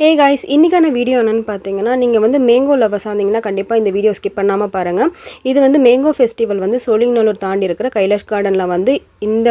Hey guys இன்றைக்கான video என்னென்னு பார்த்தீங்கன்னா நீங்கள் வந்து மேங்கோ லவர்ஸ் ஆனீங்கன்னா கண்டிப்பாக இந்த வீடியோ ஸ்கிப் பண்ணாமல் பாருங்கள் இது வந்து மேங்கோ ஃபெஸ்டிவல் வந்து சோழிங்கநல்லூர் தாண்டி இருக்கிற கைலாஷ் கார்டனில் வந்து இந்த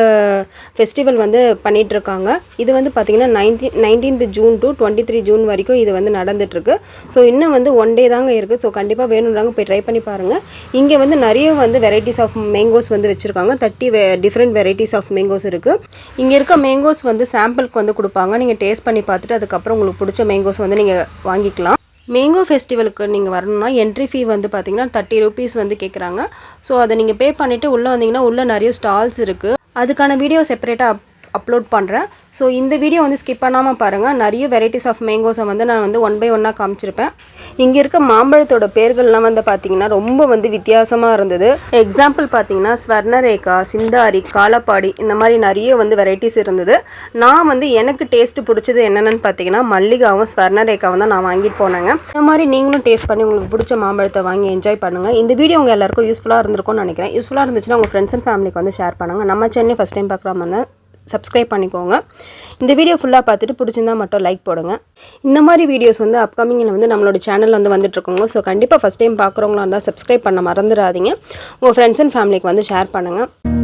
ஃபெஸ்டிவல் வந்து பண்ணிகிட்ருக்காங்க இது வந்து பார்த்தீங்கன்னா nineteen nineteenth June to twenty three June வரைக்கும் இது வந்து நடந்துகிட்ருக்கு ஸோ இன்னும் வந்து ஒன் டே தாங்க இருக்குது ஸோ கண்டிப்பாக வேணுன்றாங்க போய் ட்ரை பண்ணி பாருங்கள் இங்கே வந்து நிறைய வந்து வெரைட்டிஸ் ஆஃப் மேங்கோஸ் வந்து வச்சுருக்காங்க. தேர்ட்டி வெ டிஃப்ரெண்ட் வெரைட்டிஸ் ஆஃப் மேங்கோஸ் இருக்குது இங்கே இருக்க மேங்கோஸ் வந்து சாம்பிளுக்கு வந்து கொடுப்பாங்க. நீங்கள் டேஸ்ட் பண்ணி பார்த்துட்டு அதுக்கப்புறம் உங்களுக்கு பிடிச்ச மேங்கோஸ் வந்து நீங்கள் வாங்கிக்கலாம். மேங்கோ ஃபெஸ்டிவலுக்கு நீங்கள் வரணும்னா என்ட்ரி ஃபீ வந்து பார்த்தீங்கன்னா தேர்ட்டி ருபீஸ் வந்து கேட்குறாங்க ஸோ அதை நீங்கள் பே பண்ணிவிட்டு உள்ளே வந்தீங்கன்னா உள்ளே நிறைய ஸ்டால்ஸ் இருக்குது அதுக்கான வீடியோ செப்பரேட்டாக அப்லோட் பண்ணுறேன் ஸோ இந்த வீடியோ வந்து ஸ்கிப் பண்ணாமல் பாருங்கள் நிறைய வெரைட்டிஸ் ஆஃப் மேங்கோஸை வந்து நான் வந்து ஒன் பை ஒன்னாக காமிச்சிருப்பேன். இங்கே இருக்க மாம்பழத்தோட பேர்கள்லாம் வந்து பார்த்தீங்கன்னா ரொம்ப வந்து வித்தியாசமாக இருந்தது. எக்ஸாம்பிள் பார்த்தீங்கன்னா ஸ்வர்ணரேகா சிந்தாரி காலப்பாடி இந்த மாதிரி நிறைய வந்து வெரைட்டிஸ் இருந்தது. நான் வந்து எனக்கு டேஸ்ட் பிடிச்சது என்னென்னு பார்த்தீங்கன்னா மல்லிகாவும் ஸ்வர்ணரேகாவும் தான் நான் வாங்கிட்டு போனேங்க. இந்த மாதிரி நீங்களும் டேஸ்ட் பண்ணி உங்களுக்கு பிடிச்ச மாம்பழத்தை வாங்கி என்ஜாய் பண்ணுங்கள் இந்த வீடியோ உங்கள் எல்லாருக்கும் யூஸ்ஃபுல்லாக இருந்திருக்கும்னு நினைக்கிறேன். யூஸ்ஃபுல்லாக இருந்துச்சுன்னா உங்கள் ஃப்ரெண்ட்ஸ் அண்ட் ஃபேமிலிக்கு வந்து ஷேர் பண்ணுங்கள் நம்ம சென்னை ஃபஸ்ட் டைம் பார்க்குறாம சப்ஸ்கிரைப் பண்ணிக்கோங்க. இந்த வீடியோ ஃபுல்லாக பார்த்துட்டு பிடிச்சிருந்தா மட்டும் லைக் போடுங்க. இந்த மாதிரி வீடியோஸ் வந்து அப்கமிங்கில் வந்து நம்மளோட சேனலில் வந்து வந்துட்டுருக்கோங்க ஸோ கண்டிப்பாக ஃபஸ்ட் டைம் பார்க்குறவங்களா இருந்தால் சப்ஸ்கிரைப் பண்ண மறந்துடாதீங்க. உங்கள் ஃப்ரெண்ட்ஸ் அண்ட் ஃபேமிலிக்கு வந்து ஷேர் பண்ணுங்கள்